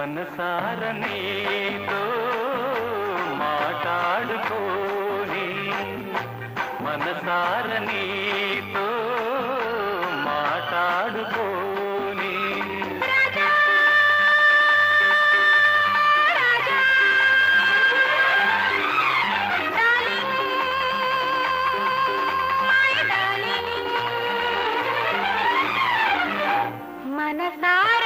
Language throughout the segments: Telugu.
మనసార నీతో మాట్లాడుకోని మనసార నీతో మాట్లాడుకోని మనసార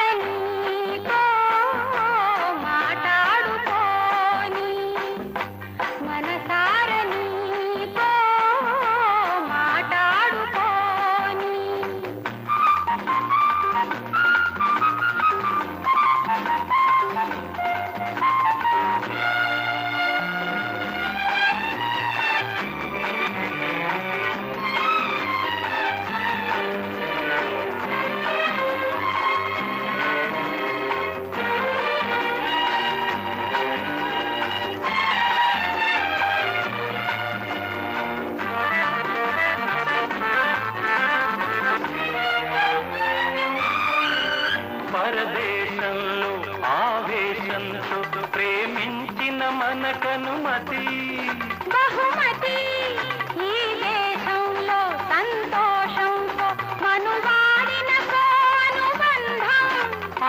పరదేశంలో ఆవేశంతో ప్రేమించిన మనకనుమతి. బహుమతి! ఈ దేశంలో సంతోషంతో మనువాడిన అనుబంధం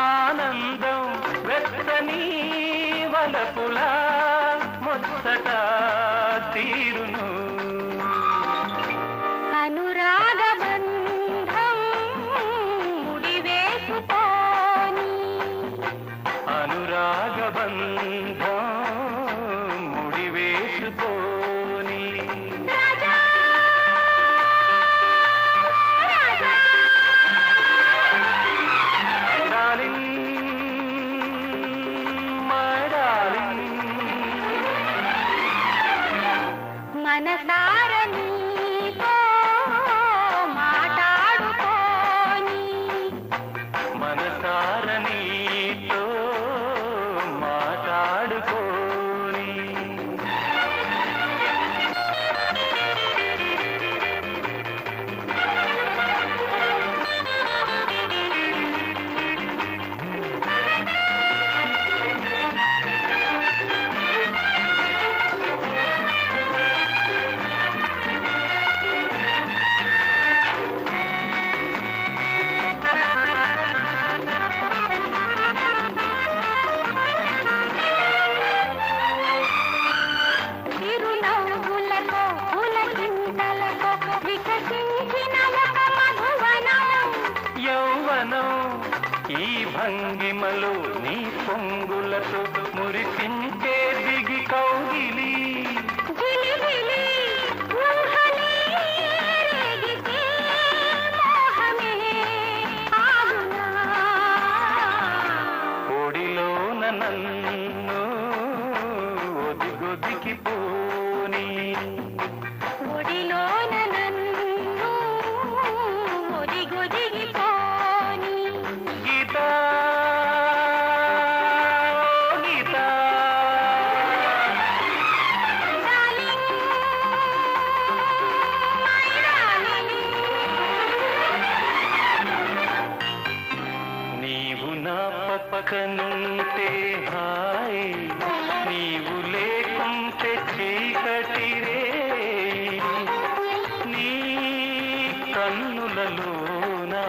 ఆనందం వెచ్చని వలపులా മനസാരണീ ఈ భంగిమలో నీ పొంగులతో మురిపించే దిగి కౌగిలి. ఒడిలోన నన్ను ఒదిగొదికి పోని. ఉంటే హాయ్. నీవు లేకుంటే చీకటిరే. నీ కన్నులలోనా